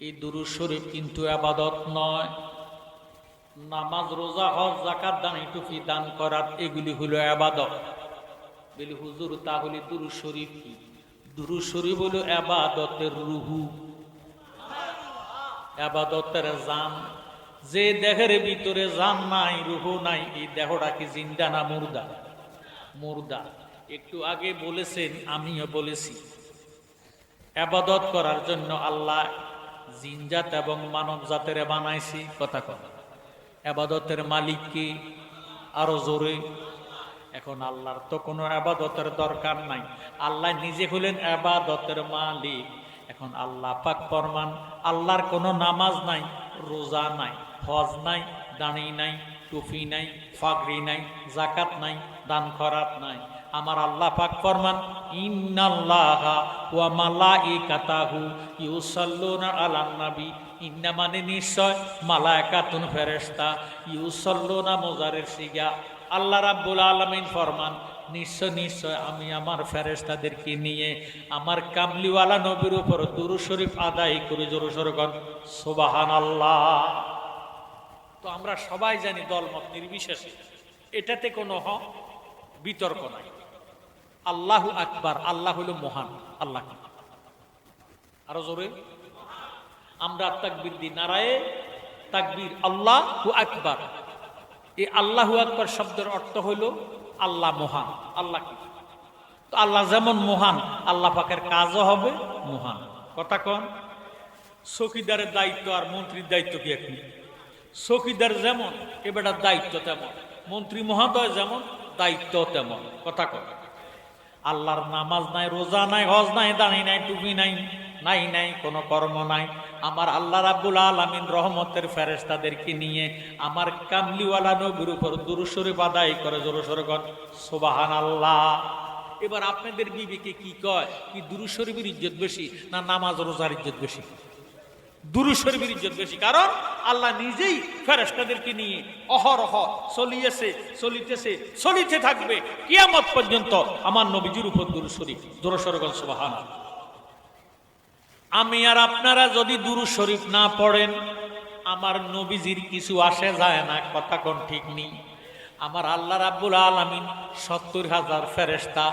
এই দুরুদ শরীফ কিন্তু আবাদত নয়। নামাজ, রোজা, হজ জাকাত দান টুফি দান করার এগুলি হলো আবাদত। বলি, হুজুর, তাহলে দুরু শরীফ কি? দুরু শরীফ হলো আবাদতের রুহু। আবাদতের জান। যে দেহের ভিতরে জান নাই, রুহু নাই, এই দেহটা কি জিন্দা না মুর্দা? মুর্দা। একটু আগে বলেছেন, আমিও বলেছি। আবাদত করার জন্য আল্লাহ জিনজাত এবং মানব জাতের বানাইছি, কথা কথা আবাদতের মালিক কি? আরও জোরে। এখন আল্লাহর তো কোনো আবাদতের দরকার নাই। আল্লাহ নিজে হলেন আবাদতের মালিক। এখন আল্লাহ পাক ফরমান, আল্লাহর কোনো নামাজ নাই, রোজা নাই, হজ নাই, দাঁড়ি নাই টুফি নাই ফাগরি নাই জাকাত নাই, দান খরাত নাই। আমার আল্লাহ পাক ফরমান, ইন্নাল্লাহা ওয়া মালাইকাতাহু ইউসাল্লুনা আলান নবী। ইন্না মানে নিশ্চয় মালাইকাতুন ফেরেশতা, ইউসাল্লুনা মোজারের সিগা আল্লাহ রাব্বুল আলামিন ফরমান, নিশ্চয় নিশ্চয় আমি আমার ফেরেশতাদেরকে নিয়ে আমার কামলিওয়ালা নবীর উপর দুরু শরীফ আদায় করি, জোর সরগন সুবহানাল্লাহ। তো আমরা সবাই জানি দলমত নির্বিশেষে এটাতে কোনো বিতর্ক নাই। আল্লাহু আকবার, আল্লাহ হইল মহান, আল্লাহ? আরও জোরে। আমরা তাকবির দি নারায়ে তাকবির, আল্লাহু আকবার। এই আল্লাহ আকবার শব্দের অর্থ হইল আল্লাহ মহান, আল্লাহ কি? তো আল্লাহ যেমন মহান, আল্লাহ পাকের কাজও হবে মহান। কথা কন চকিদারের দায়িত্ব আর মন্ত্রীর দায়িত্ব কি এখন চকিদার যেমন এবারটার দায়িত্ব তেমন, মন্ত্রী মহোদয় যেমন দায়িত্ব তেমন। কথা কয় আল্লাহর নামাজ নাই, রোজা নাই, হজ নাই, দাঁড়ি নাই, টুপি নাই নাই নাই, কোনো কর্ম নাই। আমার আল্লাহ রাব্বুল আলমিন রহমতের ফেরেস্তাদেরকে নিয়ে আমার কামলিওয়ালা নবীর উপর দুরুসরে বাদাই করে জোরসরগণ সোবাহান আল্লাহ এবার আপনাদের বিবেকে কি কয়? কি দুরুসরিবির ইজ্জত বেশি না নামাজ রোজার ইজ্জত বেশি? দুরুশরীফের ইজ্জত বেশি। কারণ আল্লাহ নিজেই ফেরেশতাদেরকে নিয়ে অহরহ চলিয়েছে, চলিতেছে, চলিতে থাকবে। কিয়ামত পর্যন্ত আমার নবীজির উপর দুরুশরীফ দুরসরগণ সুবাহান আমি আর আপনারা যদি দুরু শরীফ না পড়েন, আমার নবীজির কিছু আসে যায় না কথা কোন ঠিক নেই। আমার আল্লাহ রাব্বুল আলামিন সত্তর হাজার ফেরেস্তা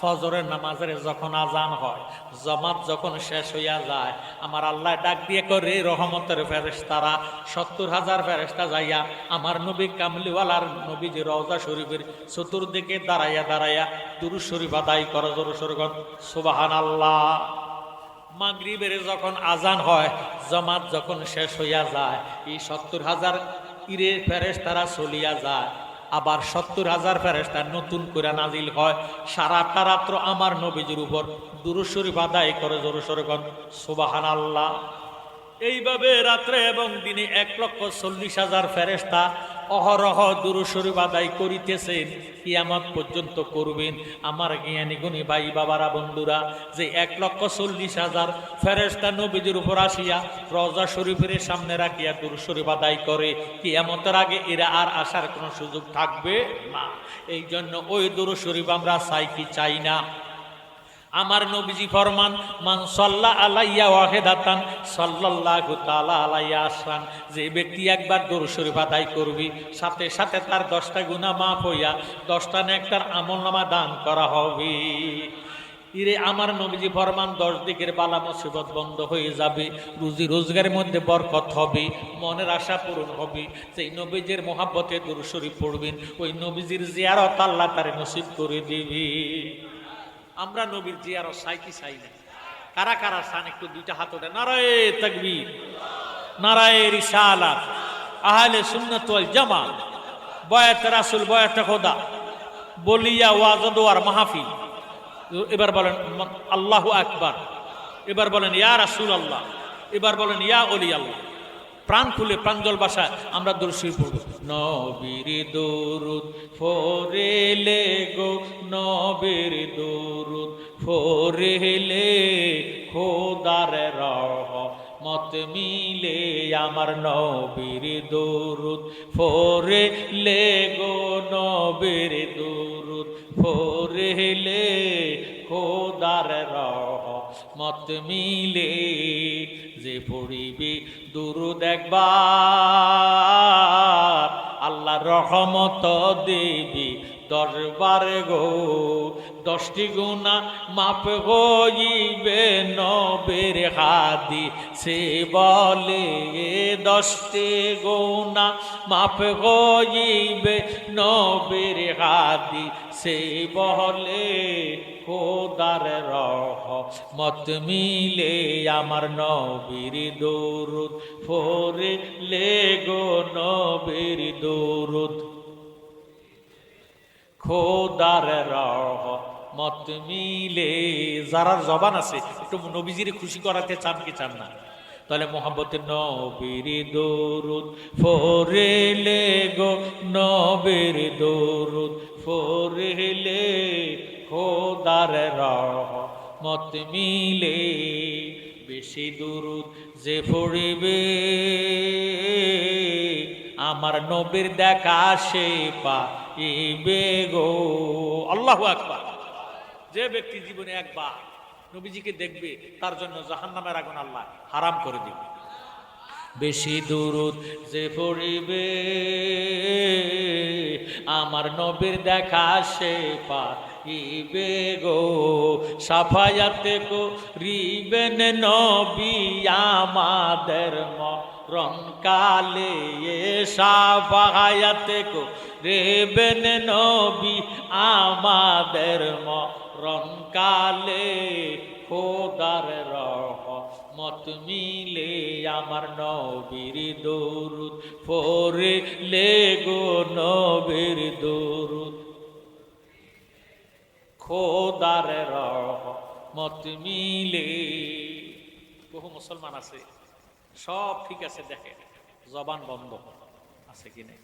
ফজরের নামাজের যখন আজান হয়, জমাত যখন শেষ হইয়া যায়, আমার আল্লাহ ডাক দিয়ে করে, রহমতের ফেরেস্তারা সত্তর হাজার ফেরেস্তা যাইয়া আমার নবী কামলিওয়ালার নবী যে রওজা শরীফের চতুর্দিকে দাঁড়াইয়া দাঁড়াইয়া দুরু শরীফ আদায় করে, জোর সরগন সুবাহান আল্লাহ মাগরিবের যখন আজান হয়, জমাত যখন শেষ হইয়া যায়, এই সত্তর হাজার ইরে ফেরেস তারা চলিয়া যায়। আবার সত্তর হাজার ফেরেস্তা নতুন করে নাজিল হয়। সারাটা রাত্র আমার নবীজির উপর দুরুসরি বাদাই করে জোরসরগণ সুবাহান আল্লাহ এইভাবে রাত্রে এবং দিনে এক লক্ষ চল্লিশ হাজার ফেরেস্তা অহরহ দুরুশরীফ আদায় করিতেছেন, কিয়ামত পর্যন্ত করবেন। আমার জ্ঞানী গুণী ভাই বাবারা, বন্ধুরা, যে এক লক্ষ চল্লিশ হাজার ফেরেস্তা নবীজির উপর আসিয়া রজা শরীফের সামনে রাখিয়া দুরুশরীফ আদায় করে, কিয়ামতের আগে এরা আর আসার কোনো সুযোগ থাকবে না। এই জন্য ওই দুরুশরীফ আমরা চাই কি, চাই না। আমার নবীজি ফরমান, মান সাল্লা আলাইয়া ওয়াহেদাতান, সাল্লাল্লাহু তাআলা আলাইয়া আসরান। যে ব্যক্তি একবার শরীফ আদায় করবি, সাথে সাথে তার দশটা গুনাহ মাফ হইয়া দশটা নেকটার আমলনামা দান করা হবে। ইরে আমার নবীজি ফরমান, দশ দিকের বালা মুসিবত বন্ধ হয়ে যাবে, রুজি রোজগারের মধ্যে বরকত হবে, মনের আশা পূরণ হবে। সেই নবীজির মোহাব্বতে শরীফ পড়বেন, ওই নবীজির জিয়ারত আল্লাহ তারে নসিব করে দিবে। আমরা নবীর জিয়ারত চাই কি চাই না? কারা কারা চান? একটু দুইটা হাত ওঠে নারায়ে তাকবীর, নারায় রিসালাত, আহলে সুন্নাত জামাত, বয়াত রাসূল, বয়াত খোদা, বলিয়া ওয়াজদোয়ার আর মাহফিল। এবার বলেন, আল্লাহু আকবার। এবার বলেন, ইয়া রাসুল আল্লাহ এবার বলেন, ইয়া অলি আল্লাহ প্রাণ খুলে প্রাঞ্জল ভাষায় আমরা দর্শী পড়ব। নবীর দরুদ ফোরেলে গো, নবীর দরুদ ফোরেলে খোদার রহ মত মিলে আমার নবীর দরুদ ফোরেলে গো, নবীর দরুদ ফোরেলে খোদার রহ মত মিলে যে পড়িবে দুরুদ একবার আল্লাহ রহমত দেবী। দশবার গো, দশটি গুণা মাপ হইবে নবের হাদি। সে বলে দশটি গুণা মাপ হইবে নবের হাদি। সে বলে, খোদার রহ মত মিলে আমার নবীর দৌরুদ। ফোরে লে গো নবীর দৌরুদ। খোদার মত মিলে। যারা জবান আছে, একটু নবীজির খুশি করাতে চান কি চান না? তাহলে মোহাম্মত নবীর দৌরুদ ফোরেলে গো, নবীর দৌরুদ ফোরেলে। খোদার মত মিলে বেশি দুরুদ যে পড়িবে। আমার নবীর দেখা সে গো। আল্লাহু আকবার। যে ব্যক্তি জীবনে একবার নবীজিকে দেখবে, তার জন্য জাহান্নামের আগুন আল্লাহ হারাম করে দিবে। বেশি দূরত যে পড়িবে, আমার নবীর দেখা সে পাইবে গো। সাফায়াতে কো রিবেন নবী আমাদের মরণ কালে সাফায়াতে কো রেবেন নবী আমাদের মরণ কালে খোদার রহ মত মিলে আমার নবীর দৌরুদ ফোরে লে গো নবীর দৌরুদ। খোদার রহ মত মিলে, বহু মুসলমান আছে। সব ঠিক আছে দেখে জবান বন্ধ আছে কি নাই?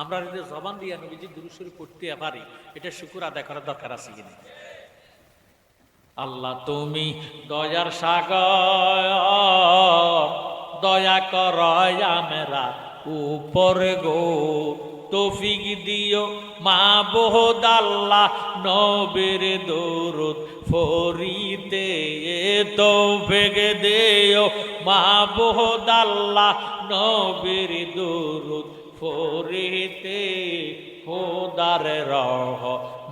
আমরা যদি জবান দিয়ে নবীজি দুরুসুরি করতে পারি, এটা শুকুর আদায় করার দরকার আছে কি নাই? আল্লাহ তুমি দয়ার সাগর, দয়া কর আমরা উপরে গো, তৌফিক দিও মা বহুত আল্লাহ নবের দৌরদ, ফরিতে তৌফিক দিও মা বহুত আল্লাহ নবের দৌরদ ফরিতে খোদার রহ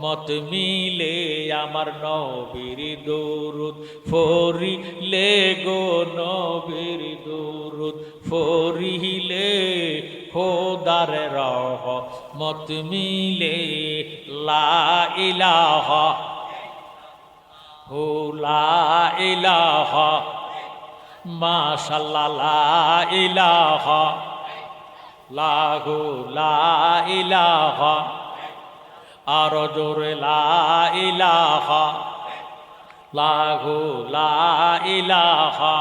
মত মিলে আমার নবীর দৌরুদ ফরিলে গো নবীর দৌরুদ ফরিলে খোদার রহ মত মিলে লা ইলাহা হো লা ইলাহা মাশাল্লাহ, লা ইলাহা, লাহু, লা ইলাহা, আর জোরে, লা ইলাহা, লাহু, লা ইলাহা,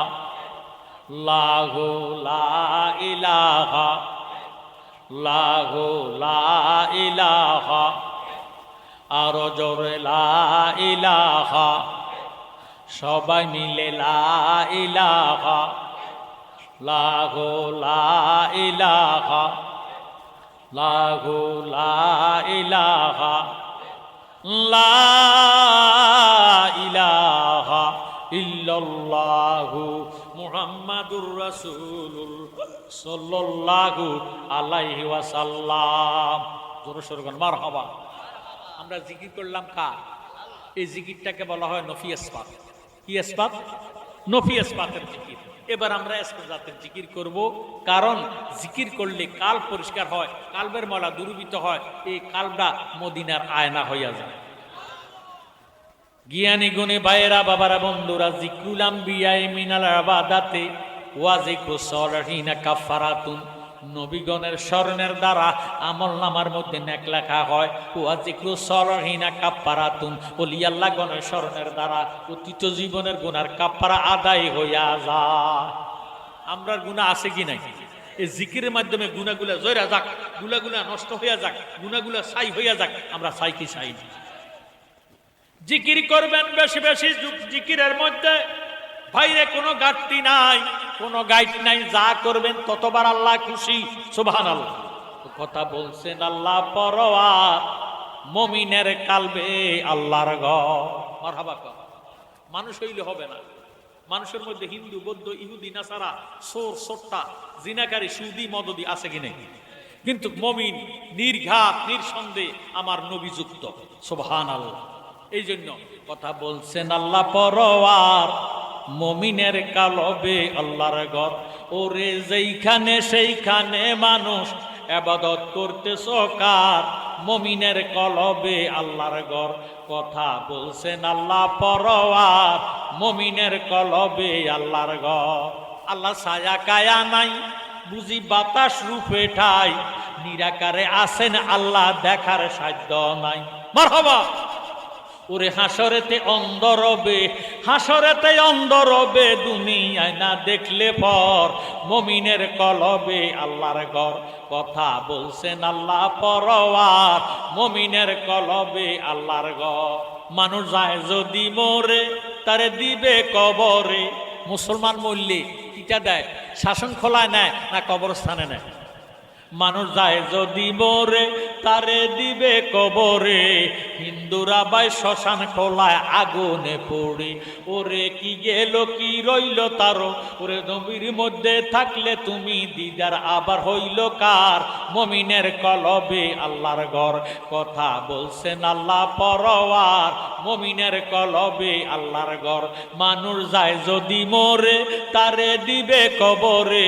লাহু, লা ইলাহা, লাহু, লা আর জোরে, লা সবাই মিলে লা ইলাহা, লাহো লা ইলাহা, লাহো লা ইলাহা লা ইলাহা ইল্লাল্লাহু মুহাম্মাদুর রাসূলুল সাল্লাল্লাহু আলাইহি ওয়াসাল্লাম। জোরে সোরে গান মারহাবা। আমরা জিকির করলাম কার? এই জিকিরটাকে বলা হয় নফি ইসবাত কি ইসবাত নফি ইসবাতের জিকির। এবার আমরা জাতের জিকির করব। কারণ জিকির করলে কাল পরিষ্কার হয়, কালবের মলা দুর্বিত হয়, এই কালটা মদিনার আয়না হইয়া যায়। জ্ঞানী গুণে ভাইয়েরা, বাবারা, বন্ধুরা জিকুলাম বিয়ায় মিনাল আবাদাতে, ওয়াজিকু সলহিনা কাফারাতুন। নবীগণের স্মরণের দ্বারা আমল নামার মধ্যে নেক লেখা হয়। ওয়াজিকু সলহিনা কাপ্পারাতুন অলিয়াল্লাহ গণের স্মরণের দ্বারা অতীত জীবনের গুনার কাপ্পারা আদায় হইয়া যায়। আমরার গুণা আছে কি নাই? এই জিকিরের মাধ্যমে গুণাগুলা জয়রা যাক গুলাগুলা নষ্ট হইয়া যাক গুণাগুলা ছাই হইয়া যাক, আমরা চাই কি না জিকির করবেন বেশি বেশি জিকিরের মধ্যে বাইরে কোনো ঘাটতি নাই, কোনো গাইড নাই, যা করবেন ততবার আল্লাহ খুশি সুবহান আল্লাহ কথা বলছেন আল্লাহ পরোয়া, মমিনের কালবে আল্লাহর ঘর। মানুষ হইলে হবে না। মানুষের মধ্যে হিন্দু, বৌদ্ধ, ইহুদি, নাসারা, সোর, সোট্টা, জিনাকারী, সুদি, মদদি আছে কি নেই? কিন্তু মমিন, নির্ঘাত, নিঃসন্দেহে আমার নবীযুক্ত। সোভান আল্লাহ এই জন্য কথা বলছেন আল্লাহ পরওয়ার মমিনের কালবে আল্লাহর ঘর ওরে যেইখানে সেইখানে মানুষ আবাদত করতে সকার মমিনের কলবে আল্লাহর ঘর কথা বলছেন আল্লাহ পরওয়ার মমিনের কলবে আল্লাহর ঘর আল্লাহ ছায়া কায়া নাই, বুঝি বাতাস রূপে ঠাই। নিরাকারে আসেন আল্লাহ দেখার সাধ্য নাই। মারহাবা! ওরে হাসরেতে অন্দরবে হাসরেতে অন্দরবে, দুনিয়ায় না দেখলে পর মমিনের কলবে। আল্লাহর ঘর কথা বলছেন আল্লাহ পরওয়ার, মমিনের কলবে আল্লাহর ঘর। মানুষ যায় যদি মরে, তারে দিবে কবরে। মুসলমান মূল্যে কিটা দেয়? শাসন খোলায় নেয় না কবরস্থানে নেয়? মানুষ যায় যদি মরে তারে দিবে কবরে। হিন্দুরা বাই শ্মশান খোলায় আগুনে পড়ে। ওরে কি গেল, কি রইল তারও? ওরে নবীর মধ্যে থাকলে তুমি দিদার, আবার হইল কার? মমিনের কলবে আল্লাহর ঘর। কথা বলছেন আল্লাহ পরওয়ার মমিনের কলবে আল্লাহর ঘর। মানুষ যায় যদি মরে, তারে দিবে কবরে।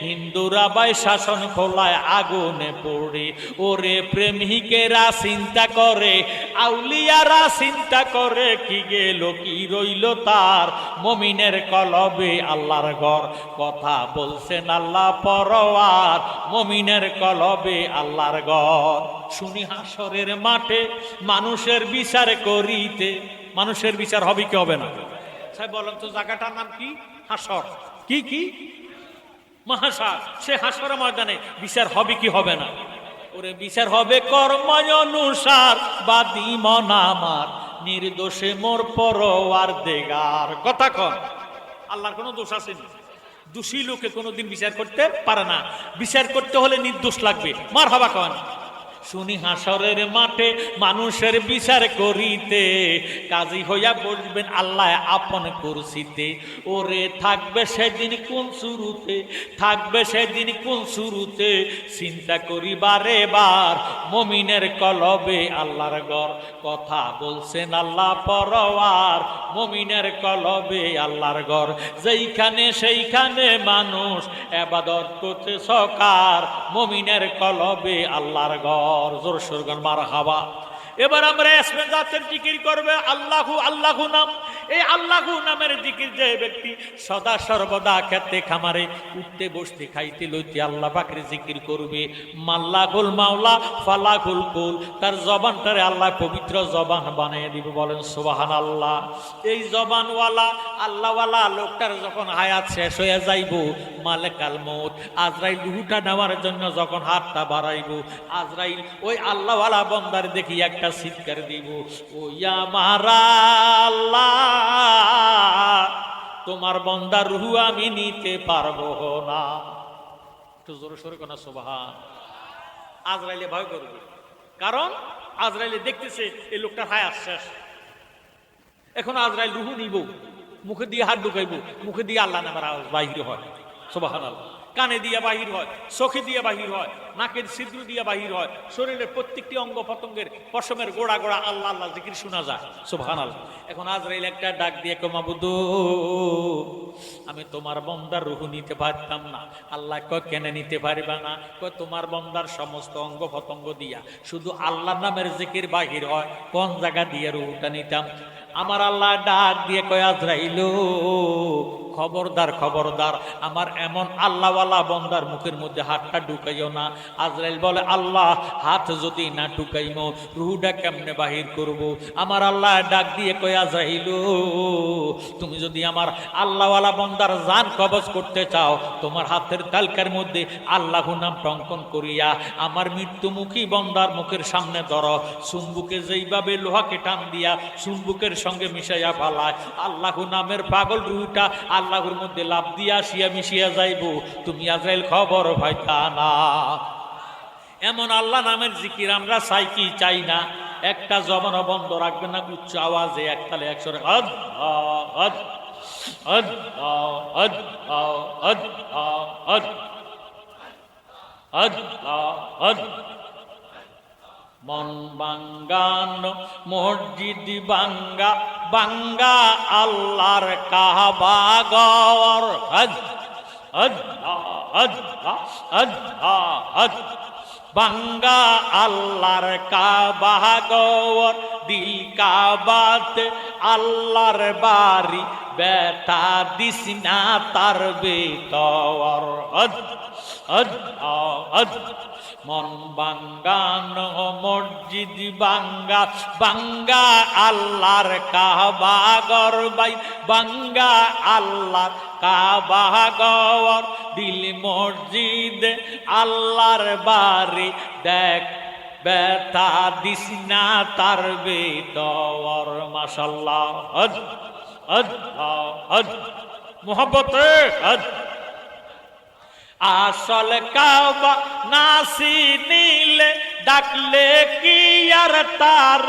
হিন্দুরা বাই শাসন খোলায় আগুনে পড়ে। ওরে প্রেমিকেরা চিন্তা করে, আউলিয়ারা চিন্তা করে, কি গেল, কি রইল তার? মমিনের কলবে আল্লাহর ঘর। কথা বলছেন আল্লাহ পরওয়ার মমিনের কলবে আল্লাহর ঘর। শুনি হাসরের মাঠে মানুষের বিচার করিতে। মানুষের বিচার হবে কি হবে না? বলেন তো জায়গাটার নাম কি? হাসর। কি কি? মহাসার সে হাসর ময়দানে বিচার হবে কি হবে না? ওরে বিচার হবে কর্মানুসার বাদি মন আমার, নির্দোষে মোর পর দেগার। কথা কর আল্লাহর কোনো দোষ আসেনি দোষী লোকে কোনোদিন বিচার করতে পারে না। বিচার করতে হলে নির্দোষ লাগবে। মার হবা কন। শুনি হাসরের মাঠে মানুষের বিচার করিতে। কাজী হইয়া বসবেন আল্লাহ আপন কুরসিতে। ওরে, থাকবে সেদিন কোন শুরুতে? থাকবে সেদিন কোন শুরুতে? চিন্তা করিবারে বার, মমিনের কলবে আল্লাহর গর কথা বলছেন আল্লাহ পরওয়ার মমিনের কলবে আল্লাহর গর যেইখানে সেইখানে মানুষ এবাদত করতে সকার, মমিনের কলবে আল্লাহর গর জোর সুরগান মার হাবা এবার আমরা এসবে জাতের জিকির করবে আল্লাহু আল্লাহু নাম। এই আল্লাহু নামের জিকির যে ব্যক্তি সদা সর্বদা খেতে খামারে উঠতে বসতে খাইতে লইতে আল্লাহ পাকের জিকির করবে। মাল্লাহুল মাওলা ফালাহুল কুল, তার জবানটারে আল্লাহ পবিত্র জবান বানিয়ে দিবে, বলেন সুবাহান আল্লাহ এই জবানওয়ালা, আল্লাহওয়ালা লোকটার যখন হায়াত শেষ হয়ে যাইব, মালেকাল মৌত আজরাইল রুহুটা নেওয়ার জন্য যখন হাতটা বাড়াইব, আজরাইল ওই আল্লাহওয়ালা বন্দার দেখি একটা চিৎকার দিব, ও মারা আল্লাহ তোমার বন্দার রুহু আমি নিতে পারব না। একটু জোরে সোরে কোনা, সোবাহান। আজরাইলে ভয় করবে। কারণ আজরাইলে দেখতেছে এই লোকটার হায় শেষ এখন আজরাইল রুহু নিব, মুখে দিয়ে হাত ঢুকাইব, মুখে দিয়ে আল্লাহ নামের আওয়াজ বাহির হয়। সোবাহান আল্লাহ কানে দিয়ে বাহির হয়, চোখে দিয়ে বাহির হয়, নাকের ছিদ্র দিয়ে বাহির হয়, শরীরের প্রত্যেকটি অঙ্গ পতঙ্গের পশমের গোড়া গোড়া আল্লাহ আল্লাহ জিকির শোনা যায়। সোভান আল্লাহ এখন আজরাইল একটা ডাক দিয়ে কমাবুদু আমি তোমার বন্দার রুহু নিতে পারতাম না। আল্লাহ কয়, কেনে নিতে পারবা না? কয়, তোমার বন্দার সমস্ত অঙ্গ পতঙ্গ দিয়া শুধু আল্লাহ নামের জিকির বাহির হয়। কোন জায়গা দিয়ে রুহুটা নিতাম? আমার আল্লাহ ডাক দিয়ে কয়, আজরাইল খবরদার খবরদার। আমার এমন আল্লাহওয়ালা বন্দার মুখের মধ্যে হাতটা ঢুকাইও না। আজরাইল বলে, আল্লাহ, হাত যদি না ঢুকাইম, রুহুটা কেমনে বাহির করব? আমার আল্লাহ ডাক দিয়ে কয়, আজরাইল, তুমি যদি আমার আল্লাহওয়ালা বন্দার জান কবজ করতে চাও, তোমার হাতের তালকার মধ্যে আল্লাহ নাম টঙ্কন করিয়া আমার মৃত্যুমুখী বন্দার মুখের সামনে ধর। সুম্বুকে যেইভাবে লোহাকে টান দিয়া সুম্বুকের সঙ্গে মিশাইয়া ফালায়, আল্লাহ নামের পাগল রুহুটা আল্লাহর মধ্যে লাভ দিয়া আসিয়া মিশিয়া যাইব তুমি আজরাইল খবর ভাইতা না এমন আল্লাহ নামের জিকির আমরা চাই কি চাই না একটা জবানও বন্ধ রাখবে না উচ্চ আওয়াজে একতালে একশো আজ আজ আল্লাহ আল্লাহ আল্লাহ আল্লাহ আল্লাহ মন বাঙ্গানো মসজিদ বাঙ্গা বাঙ্গা আল্লাহর কাবা গর হজ হজ বাঙ্গা আল্লাহর কাবা গর দিল কাবাতে আল্লাহর বাড়ি, বেটা দিস না তার বেতর হজ আল্লাহ আল্লাহ মন বাঙ্গান মসজিদ বাঙ্গা বাঙ্গা আল্লাহর কাবা গরবাই বাঙ্গা আল্লাহর কাবা গর দিল মসজিদ আল্লাহর বাড়ি, দেখ বেতা দিস না তার বেদর মাসাল্লাহ মোহাম্মতে আসল কাবা নাসি নিলে, ডাকলে কি আর তার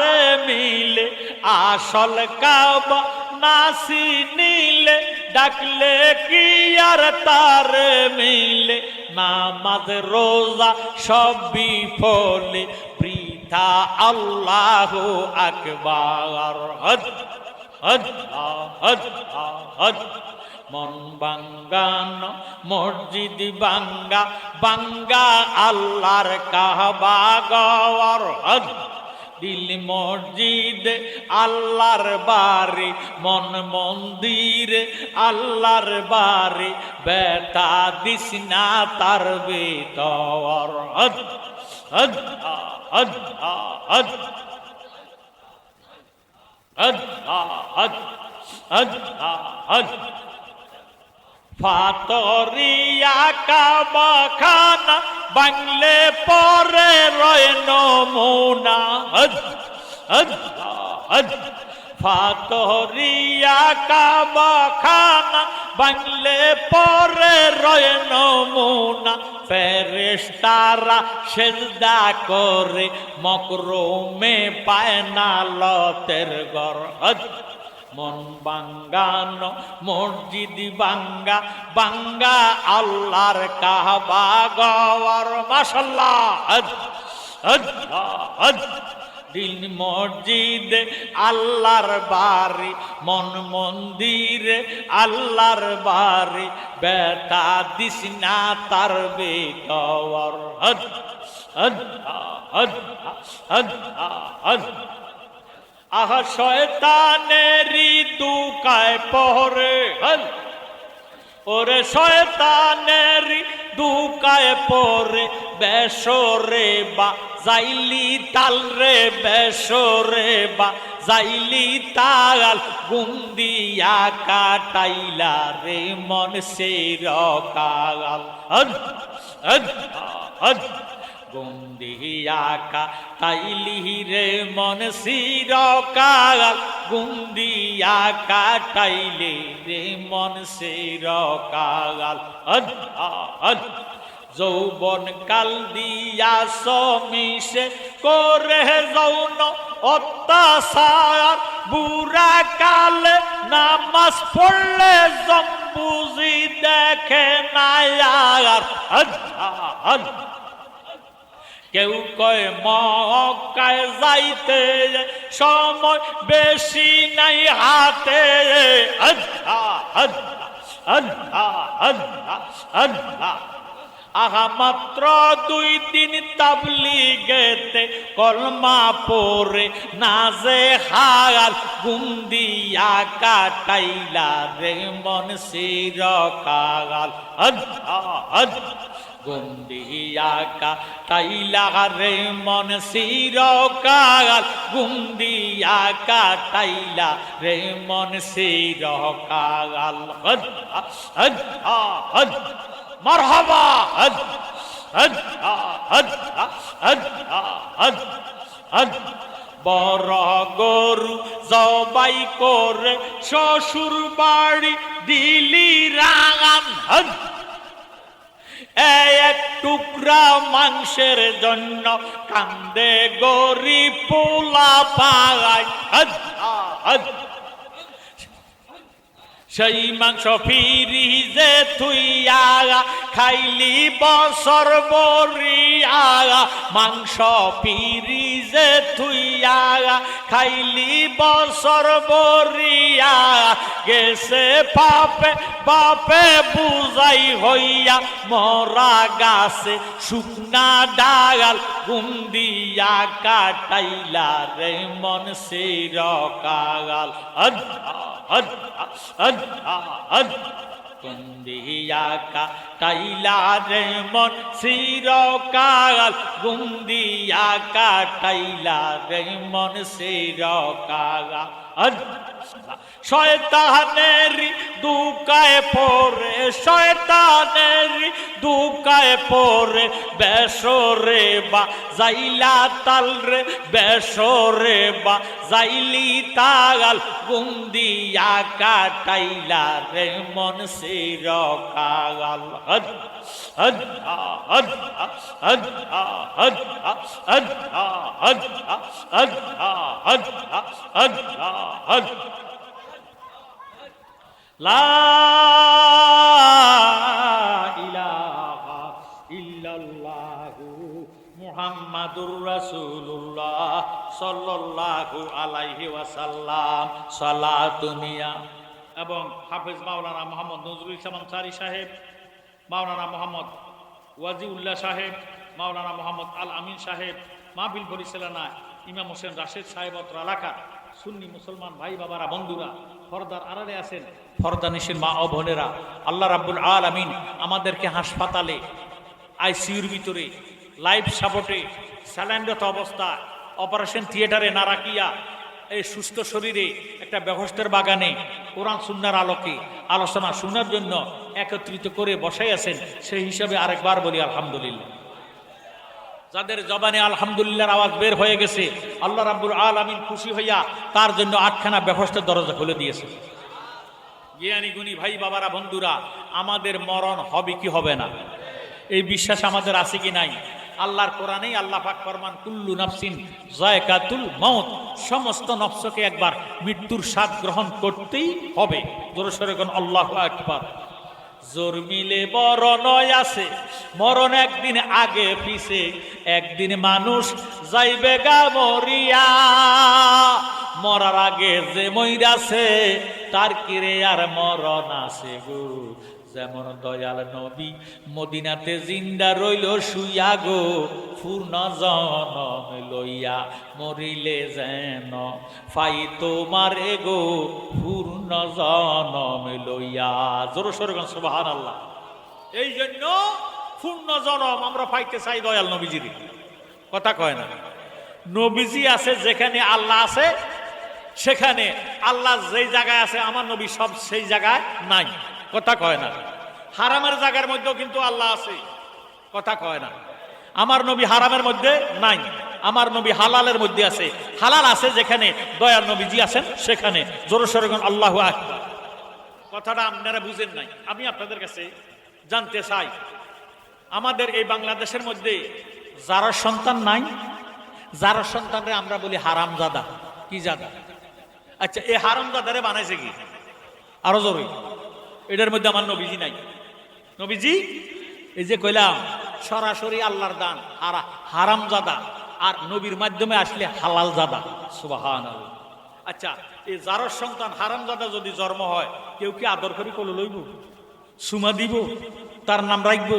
মিলে? আসল কাবা নাসি নিলে, ডাকলে কি আর তার মিলে? নামাজ, রোজা সব বিফলে বৃথা আল্লাহ আকবার। হজ হজ হজ হজ মন বাঙ্গান মসজিদ বাঙ্গা বাঙ্গা আল্লাহর কাহবা হজ। দিল মসজিদ, আল্লাহর বাড়ি, মন মন্দির, আল্লাহর বাড়ি, বেটা দিস না তার বেতর হজ হজ হজ হজ হজ হজ হজ হজ ফাতরিয়া কাবা খানা বাংলে পরে রয় নমুনা। ফাতরিয়া কাবা খানা বাংলে পরে রয় নমুনা। ফেরেশতারা সেজদা করে, মকরমে পায় না লতের গর মন বাঙ্গানো মসজিদ বাঙ্গা বাঙ্গা আল্লাহর কাহবা গওয়ার হজ দিন মসজিদ, আল্লাহর বাড়ি। মন মন্দির, আল্লাহর বাড়ি। বেটা দিস না তার বেগর হজ হজ হজ হজ হজ আহ শয়তানেরি দুকায় পরে হল ওরে শয়তানেরি দুকায় পরে বেসরে বা যাইলি তাল রে, বেসরে বা যাইলি তাল। গুন্দিয়া কাটাইলা রে মন সে রকাল হজ হজ হজ গুন্দিয়াকা তাইলি মন শিরকাল গুন্দিয়াকা তাইলে রে মন শিরকাল যৌবন কাল দিয়া সমিষে করে যৌন অত্যাচার, বুড়া কালে নামাজ পড়লে জম্বুজি দেখে না আর। হজ হজ কেউ কয়, মক্কায় যাইতে সময় বেশি নাই হাতে। আহা মাত্র দুই দিন তাবলি গেতে কলমা পরে নাজে হাল গুন্দিয়া কাটাইলা রে মন শির কাগাল আদ গুন্দিয়াকা তাইলা রে মন শিরকাল। গুন্দিয়াকা তাইলা রে মন শিরকাল। হদ হদ হদ বড় গরু জবাই করে শ্বশুর বাড়ি দিলি রাগান হদ টুকরা মাংসের জন্য কান্দে গরি পোলা পাগায় সেই মাংস ফিরি যে থুইয়া খাইলি বছর বরিয়া মাংস যে থুইয়া খাইলি বছর বরিয়া গেছে পাপে বাপে বুঝাই হইয়া, মরা গাছে শুকনা ডাগাল গুন্দিয়া কাটাইলা রে মন সির কাগাল আধা আধা নতুন দিয়া কা টাইলা রে মন চিরকাল গুম দিয়া কা টাইলা রে শয়তানেরি দুকায় পরে শয়তানেরি দুকায় পরে বেসরে বা যাইলা তাল রে বেসরে বা যাইলি তাগাল গুন্দিয়া কাটাইলা রে মন সির কাগাল হদ হদ হদ হদ হদ হদ হদ হদ হদ হদ হদ লা এবং হাফেজ মাওলানা মোহাম্মদ নজরুল ইসলাম আনসারী সাহেব, মাওলানা মোহাম্মদ ওয়াজিউল্লাহ সাহেব, মাওলানা মোহাম্মদ আল আমিন সাহেব মাহবিল পরিচালনা ইমাম হোসেন রাশেদ সাহেব অত্র এলাকা সুন্নি মুসলমান ভাই বাবারা, বন্ধুরা, ফরদার আড়ালে আছেন। ফরদানিসের মা ও বোনেরা, আল্লাহ রাব্বুল আলামিন আমাদেরকে হাসপাতালে, আইসিইউর ভিতরে, লাইফ সাপোর্টে, স্যালাইনরত অবস্থা অপারেশন থিয়েটারে না রাখিয়া এই সুস্থ শরীরে একটা ব্যবস্থার বাগানে, কোরআন সুন্নার আলোকে আলোচনা শোনার জন্য একত্রিত করে বসাই আছেন সেই হিসাবে আরেকবার বলি, আলহামদুলিল্লাহ। যাদের জবানে আলহামদুলিল্লাহর আওয়াজ বের হয়ে গেছে, আল্লাহ রাব্বুল আলামিন খুশি হইয়া তার জন্য আটখানা ব্যবস্থার দরজা খুলে দিয়েছে। জ্ঞানী গুণী ভাই বাবারা, বন্ধুরা, আমাদের মরণ হবে কি হবে না? এই বিশ্বাস আমাদের আছে কি নাই? আল্লাহর কোরআনেই আল্লাহ পাক ফরমান, কুল্লু নাফসিন জায়কাতুল মউত। সমস্ত নফসকে একবার মৃত্যুর স্বাদ গ্রহণ করতেই হবে। জোরে সরে কোন আল্লাহু আকবার। জোর মিলে মরণয় আছে মরণ একদিন আগে পিছে, একদিন মানুষ যাইবে গা মরিয়া। মরার আগে যে মইরাছে তার কিরে আর মরণ আছে গো। যেমন দয়াল নবী মদিনাতে জিন্দা রইল শুইয়া গো, পূর্ণ জনম লইয়া মরিলে যেন। ফাই তোমারে গো পূর্ণ জনম লইয়া। জোর সরগন সুবাহান আল্লাহ এই জন্য পূর্ণ জনম আমরা পাইতে চাই দয়াল নবীজির। কথা কয় না। নবীজি আছে, যেখানে আল্লাহ আছে, সেখানে আল্লাহ যেই জায়গায় আছে, আমার নবী সব সেই জায়গায় নাই। কথা কয় না। হারামের জায়গার মধ্যেও কিন্তু আল্লাহ আছে। কথা কয় না। আমার নবী হারামের মধ্যে নাই। আমার নবী হালালের মধ্যে আছে। হালাল আছে যেখানে দয়াল নবীজি আছেন, সেখানে। জোর সরগন আল্লাহ আকবার। কথাটা আপনারা বুঝেন নাই। আমি আপনাদের কাছে জানতে চাই। আমাদের এই বাংলাদেশের মধ্যে যারা সন্তান নাই, যারা সন্তানরে আমরা বলি হারামজাদা, কি জাদা? আচ্ছা এই হারামজাদারে বানাইছে কি? আরও জরুরি এটার মধ্যে আমার নবীজি নাই। নবীজি, এই যে কইলাম, সরাসরি আল্লাহর দান আর হারামজাদা, আর নবীর মাধ্যমে আসলে হালাল জাদা সুবাহান আচ্ছা এই যারর সন্তান হারামজাদা যদি জন্ম হয়, কেউ কি আদর করে কোলে লইব? সুমা দিব? তার নাম রাখব?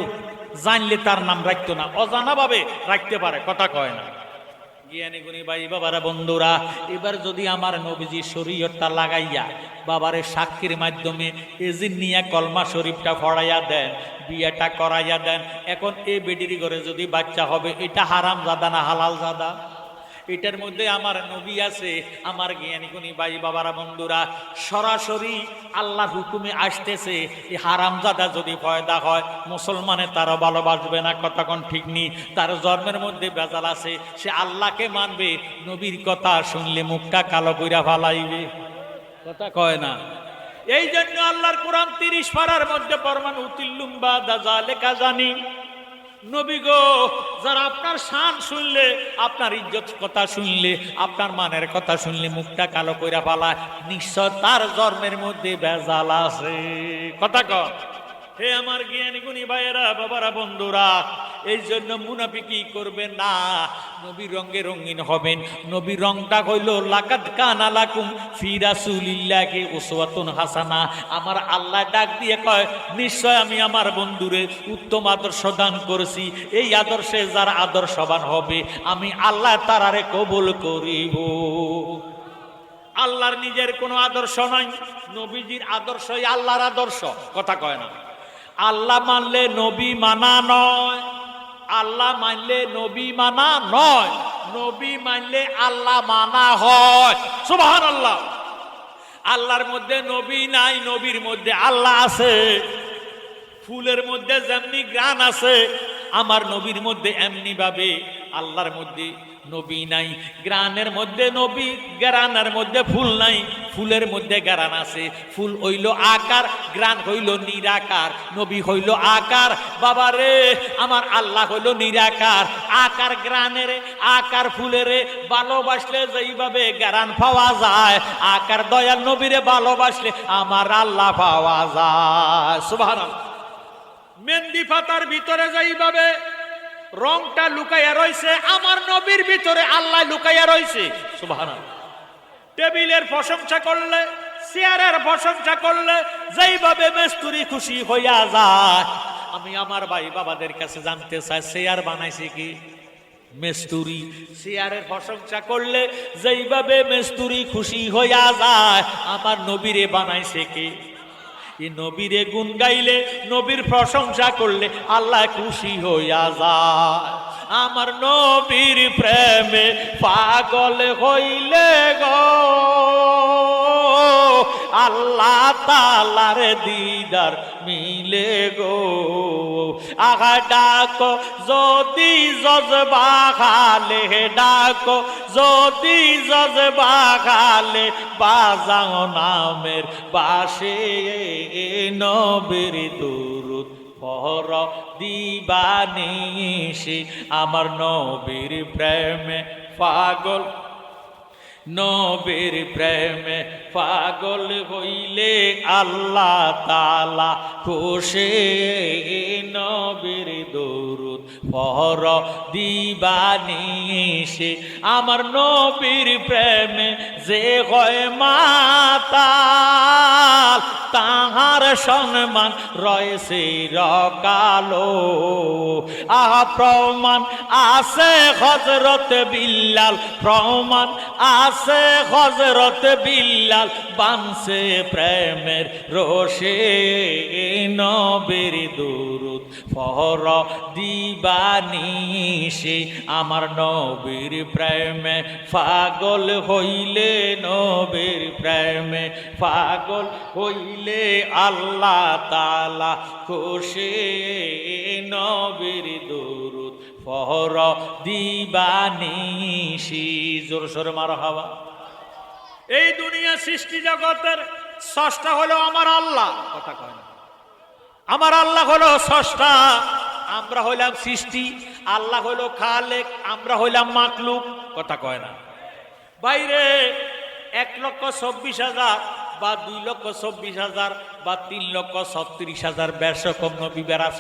জানলে তার নাম রাখতো না অজানা ভাবে রাখতে পারে, কথা কয় না। জ্ঞানী গুণী ভাই বাবারা, বন্ধুরা, এবার যদি আমার নবীজি শরীয়তটা লাগাইয়া বাবারে সাক্ষীর মাধ্যমে এজিন নিয়ে কলমা শরীফটা ফড়াইয়া দেন, বিয়েটা করাইয়া দেন, এখন এ বেডিরি করে যদি বাচ্চা হবে, এটা হারাম জাদা না হালাল জাদা এটার মধ্যে আমার নবী আছে, আমার জ্ঞানী গুণী ভাই বাবারা, বন্ধুরা, সরাসরি আল্লাহর হুকুমে আসতেছে এই হারামজাদা যদি পয়দা হয়, মুসলমানে তারা ভালোবাসবে না কতক্ষণ ঠিক নেই তার জন্মের মধ্যে বেজাল আছে, সে আল্লাহকে মানবে, নবীর কথা শুনলে মুখটা কালো কইরা ফালাইবে। কথা কয় না। এই জন্য আল্লাহর কোরআন তিরিশ পাড়ার মধ্যে পরমান উতিল্লুম্বা দাজা লেখা জানি। নবী গো, যারা আপনার শান শুনলে, আপনার ইজ্জত কথা শুনলে, আপনার মানের কথা শুনলে মুখটা কালো কইরা পালায়, নিশ্চয় তার জন্মের মধ্যে বেজাল আছে। কথা কর হে আমার জ্ঞানী গুণী ভাইয়েরা, বাবারা, বন্ধুরা, এই জন্য মুনাফি মুনাফিকি করবেন না। নবী রঙে রঙিন হবেন। নবী রংটা হইল লাকাত কানা লাকুম ফি রাসূলিল্লাহি উসওয়াতুন হাসানা। আমার আল্লাহ ডাক দিয়ে কয়, নিশ্চয় আমি আমার বন্ধুরে উত্তম আদর্শ দান করেছি। এই আদর্শে যার আদর্শবান হবে, আমি আল্লাহ তারারে কবুল করিব। আল্লাহর নিজের কোনো আদর্শ নাই। নবীজির আদর্শই আল্লাহর আদর্শ, কথা কয় না। আল্লাহ মানলে নবী মানা নয়। আল্লাহ মানলে নবী মানা নয়। নবী মানলে আল্লাহ মানা হয়। সুবহান আল্লাহ আল্লাহর মধ্যে নবী নাই, নবীর মধ্যে আল্লাহ আছে। ফুলের মধ্যে যেমনি গ্রান আছে, আমার নবীর মধ্যে এমনি ভাবে আল্লাহর মধ্যে নবী নাই। গ্রানের মধ্যে নবী, গ্রানের মধ্যে ফুল নাই। ফুলের মধ্যে গ্রান আছে। ফুল হইল আকার, গ্রান হইল নিরাকার। নবী হইল আকার। বাবা রে, আমার আল্লাহ হইল নিরাকার। আকার গ্রানের, আকার ফুলের, ভালোবাসলে যেইভাবে গ্রান পাওয়া যায়। আকার দয়াল নবীরে ভালোবাসলে আমার আল্লাহ পাওয়া যায়। সুবহানাল্লাহ। মেহেন্দি পাতার ভিতরে যাইভাবে রংটা লুকাইয়া রইছে, আমার নবীর ভিতরে আল্লাহ লুকাইয়া সুবহানাল্লাহ। টেবিলের প্রশংসা করলে, চেয়ারের প্রশংসা করলে, যেইভাবে মেস্তুরি খুশি হইয়া যায়। আমি আমার ভাই বাবাদের কাছে জানতে চাই, চেয়ার বানাইছে কি? মেস্তুরি। চেয়ারের প্রশংসা করলে, যেইভাবে মেস্তুরি খুশি হইয়া যায়, আমার নবীরে বানাইছে কি? এই নবীরে গুণ গাইলে, নবীর প্রশংসা করলে আল্লাহ খুশি হইয়া যায়। আমার নবীর প্রেমে পাগল হইলে গো। আল্লাহ তালার দিদার মিলে গো। আগা ডাকো, যদি জজবা খালে ডাকো, যদি জজবা খালে বাজাও নামের বাসে নবীর দুরুদ পর দিবানিসি আমার নবীর প্রেমে পাগল নবীর প্রেমে পাগল হইলে আল্লাহ তালা খুশে। নবীর দরুদ পর দিবানিসে আমার নবীর প্রেমে যে হয় মাতাল, তাহার সম্মান রয়েছে রকালো। আহা, প্রমাণ আছে হজরত বিল্লাল, প্রমাণ আছে হজরত বিল্লাল, বানছে প্রেমের রোষে নবীর দুরুদ ফর দিবানিসে আমার নবীর প্রেমে পাগল হইলে, নবীর প্রেমে পাগল হইলে আল্লাহ তালা খুশি। নবীর দুরুদ ফর দিবানিসি জোর সোর মার হাওয়া। এই দুনিয়া সৃষ্টি জগতের ষষ্ঠা হলো আমার আল্লাহ। কথা কয় না। আমার আল্লাহ হলো ষষ্ঠা আমরা হইলাম সৃষ্টি, আল্লাহ হলো খালেক, আমরা হইলাম মাকলুক কথা কয় না। বাইরে এক লক্ষ চব্বিশ হাজার বা দুই লক্ষ চব্বিশ হাজার বা তিন লক্ষ ছত্রিশ হাজার বেশ কম নবী বেড়াচ্ছে